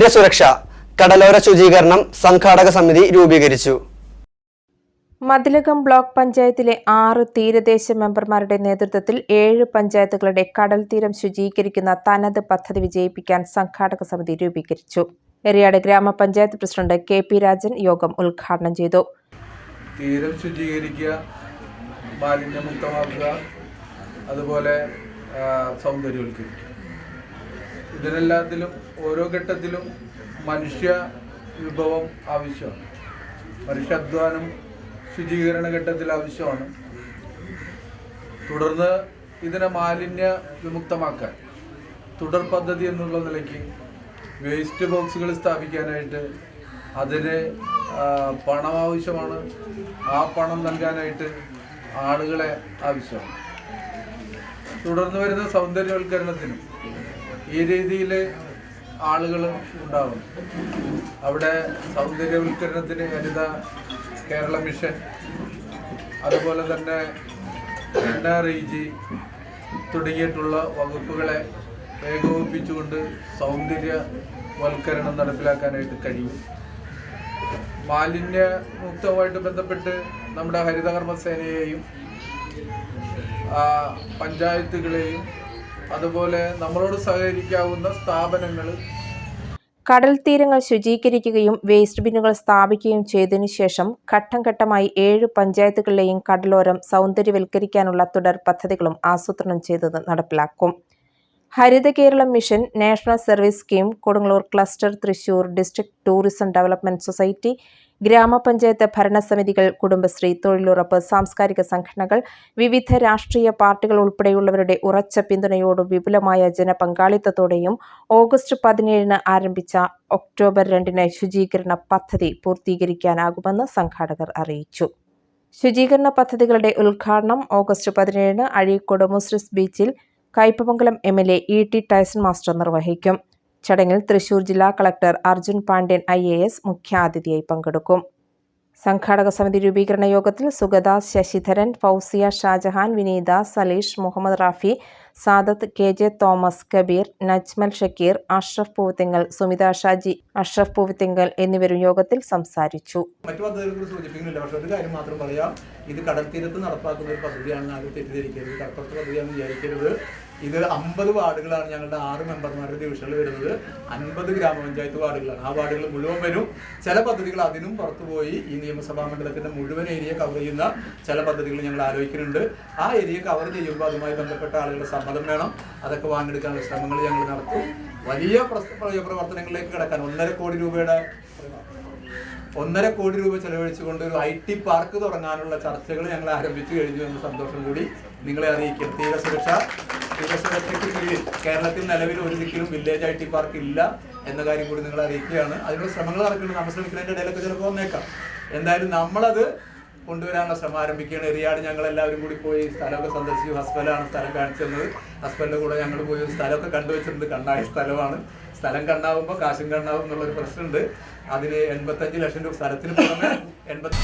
തീരസുരക്ഷ കടലോര ശുചീകരണം സംഘാടക സമിതി രൂപീകരിച്ചു. മതിലകം ബ്ലോക്ക് പഞ്ചായത്തിലെ ആറ് തീരദേശ മെമ്പർമാരുടെ നേതൃത്വത്തിൽ ഏഴ് പഞ്ചായത്തുകളുടെ കടൽ തീരം ശുചീകരിക്കുന്ന തനത് പദ്ധതി വിജയിപ്പിക്കാൻ സംഘാടക സമിതി രൂപീകരിച്ചു. എറിയാട് ഗ്രാമപഞ്ചായത്ത് പ്രസിഡന്റ് കെ പി രാജൻ യോഗം ഉദ്ഘാടനം ചെയ്തു. തീരം ശുചീകരിക്കുക മാലിന്യമുക്തമാക്കുക അതുപോലെ സൗന്ദര്യവൽക്കരിക്കുക ഇതിനെല്ലാത്തിലും ഓരോ ഘട്ടത്തിലും മനുഷ്യ വിഭവം ആവശ്യമാണ്. മനുഷ്യാധ്വാനം ശുചീകരണ ഘട്ടത്തിൽ ആവശ്യമാണ്. തുടർന്ന് ഇതിനെ മാലിന്യ വിമുക്തമാക്കാൻ തുടർ പദ്ധതി എന്നുള്ള നിലയ്ക്ക് വേസ്റ്റ് ബോക്സുകൾ സ്ഥാപിക്കാനായിട്ട് അതിന് പണം ആവശ്യമാണ്. ആ പണം നൽകാനായിട്ട് ആളുകളെ ആവശ്യമാണ്. തുടർന്ന് വരുന്ന സൗന്ദര്യവൽക്കരണത്തിനും ഈ രീതിയിൽ ആളുകൾ ഉണ്ടാവും. അവിടെ സൗന്ദര്യവൽക്കരണത്തിന് വനിത കേരള മിഷൻ അതുപോലെ തന്നെ എൻ ആർ ഇ ജി തുടങ്ങിയിട്ടുള്ള വകുപ്പുകളെ ഏകോപിപ്പിച്ചുകൊണ്ട് സൗന്ദര്യവൽക്കരണം നടപ്പിലാക്കാനായിട്ട് കഴിയും. മാലിന്യ മുക്തവുമായിട്ട് ബന്ധപ്പെട്ട് നമ്മുടെ ഹരിതകർമ്മസേനയെയും സേനയെയും പഞ്ചായത്തുകളെയും അതുപോലെ നമ്മളോട് സഹകരിക്കാവുന്ന സ്ഥാപനങ്ങൾ കടൽ തീരങ്ങൾ ശുചീകരിക്കുകയും വേസ്റ്റ് ബിന്നുകൾ സ്ഥാപിക്കുകയും ചെയ്തതിനു ശേഷം ഘട്ടം ഘട്ടമായി ഏഴ് പഞ്ചായത്തുകളിലെയും കടലോരം സൗന്ദര്യവൽക്കരിക്കാനുള്ള തുടർ പദ്ധതികളും ആസൂത്രണം ചെയ്തത് നടപ്പിലാക്കും. Haritha Keralam mission national service scheme Kodungallur cluster Thrissur district tourism development society ഗ്രാമപഞ്ചായത്ത് ഭരണസമിതികൾ കുടുംബശ്രീ തൊഴിലുറപ്പ് സാംസ്കാരിക സംഘടനകൾ വിവിധ രാഷ്ട്രീയ പാർട്ടികൾ ഉൾപ്പെടെയുള്ളവരുടെ ഉറച്ച പിന്തുണയോടും വിപുലമായ ജനപങ്കാളിത്തത്തോടെയും ഓഗസ്റ്റ് പതിനേഴിന് ആരംഭിച്ച ഒക്ടോബർ രണ്ടിന് ശുചീകരണ പദ്ധതി പൂർത്തീകരിക്കാനാകുമെന്ന് സംഘാടകർ അറിയിച്ചു. ശുചീകരണ പദ്ധതികളുടെ ഉദ്ഘാടനം ഓഗസ്റ്റ് പതിനേഴിന് അഴീക്കോട് മുസ്രിസ് ബീച്ചിൽ Kaipamangalam M L A E T Tyson master നിർവഹിക്കും. ചടങ്ങിൽ തൃശൂർ ജില്ലാ collector Arjun Pandian I A S മുഖ്യാതിഥിയായി പങ്കെടുക്കും. സംഘാടക സമിതി രൂപീകരണ യോഗത്തിൽ Sugatha Sasidharan Fousiya Shajahan Vineetha Saleesh Muhammad Rafi Sadath K J Thomas Kabeer Najmal Shakeer Ashraf Poovathinkal Sumitha Shaji Ashraf Poovathinkal എന്നിവരും യോഗത്തിൽ സംസാരിച്ചു. മറ്റു പദ്ധതികളെ സൂചിപ്പിക്കുന്നില്ല. പക്ഷെ ഒരു കാര്യം മാത്രം പറയാം. ഇത് കടൽ തീരത്ത് നടപ്പാക്കുന്ന ഒരു പദ്ധതിയാണെന്ന് ആരും തെറ്റിദ്ധരിക്കരുത്. കടപ്പുറത്ത് പദ്ധതിയാണെന്ന് വിചാരിക്കരുത്. ഇത് അമ്പത് വാർഡുകളാണ് ഞങ്ങളുടെ ആറ് മെമ്പർമാരുടെ ഡിവിഷനിൽ വരുന്നത്. അൻപത് ഗ്രാമപഞ്ചായത്ത് വാർഡുകളാണ്. ആ വാർഡുകൾ മുഴുവൻ വരും. ചില പദ്ധതികൾ അതിനും പുറത്തുപോയി ഈ നിയമസഭാ മണ്ഡലത്തിന്റെ മുഴുവൻ ഏരിയ കവർ ചെയ്യുന്ന ചില പദ്ധതികൾ ഞങ്ങൾ ആലോചിക്കുന്നുണ്ട്. ആ ഏരിയ കവർ ചെയ്യുമ്പോൾ അതുമായി ബന്ധപ്പെട്ട ആളുകളുടെ സമ്മതം വേണം. അതൊക്കെ വാങ്ങിയെടുക്കാനുള്ള ശ്രമങ്ങൾ ഞങ്ങൾ നടത്തും. വലിയ പ്രവർത്തനങ്ങളിലേക്ക് കിടക്കാൻ ഒന്നര കോടി രൂപയുടെ ഒന്നര കോടി രൂപ ചെലവഴിച്ചുകൊണ്ട് ഒരു ഐ ടി പാർക്ക് തുടങ്ങാനുള്ള ചർച്ചകൾ ഞങ്ങൾ ആരംഭിച്ചു കഴിഞ്ഞു എന്ന സന്തോഷം കൂടി നിങ്ങളെ അറിയിക്കും. തീരസുരക്ഷ. തീരസുരക്ഷയ്ക്ക് കീഴിൽ കേരളത്തിൽ നിലവിൽ ഒരു ദിക്കിലും വില്ലേജ് ഐ ടി പാർക്ക് ഇല്ല എന്ന കാര്യം കൂടി നിങ്ങൾ അറിയിക്കുകയാണ്. അതിനുള്ള ശ്രമങ്ങൾ നടക്കുന്നുണ്ട്. നമ്മൾ ശ്രമിക്കുന്നതിന്റെ ഇടയിലൊക്കെ ചിലപ്പോൾ വന്നേക്കാം. എന്തായാലും നമ്മളത് കൊണ്ടുവരാനുള്ള ശ്രമം ആരംഭിക്കുകയാണ്. എറിയാട് ഞങ്ങൾ എല്ലാവരും കൂടി പോയി സ്ഥലമൊക്കെ സന്ദർശിച്ചു. ഹസ്ബലാണ് സ്ഥലം കാണിച്ചു തന്നത്. ഹസ്ബലിന്റെ കൂടെ ഞങ്ങൾ പോയി ഒരു സ്ഥലമൊക്കെ കണ്ടുവച്ചിട്ടുണ്ട് കണ്ണായ സ്ഥലമാണ്. സ്ഥലം കണ്ണാവുമ്പോൾ കാശും കണ്ണാവും എന്നുള്ളൊരു പ്രശ്നമുണ്ട്. അതിന് എൺപത്തഞ്ച് ലക്ഷം രൂപ സ്ഥലത്തിന് പുറമെ എൺപത്തി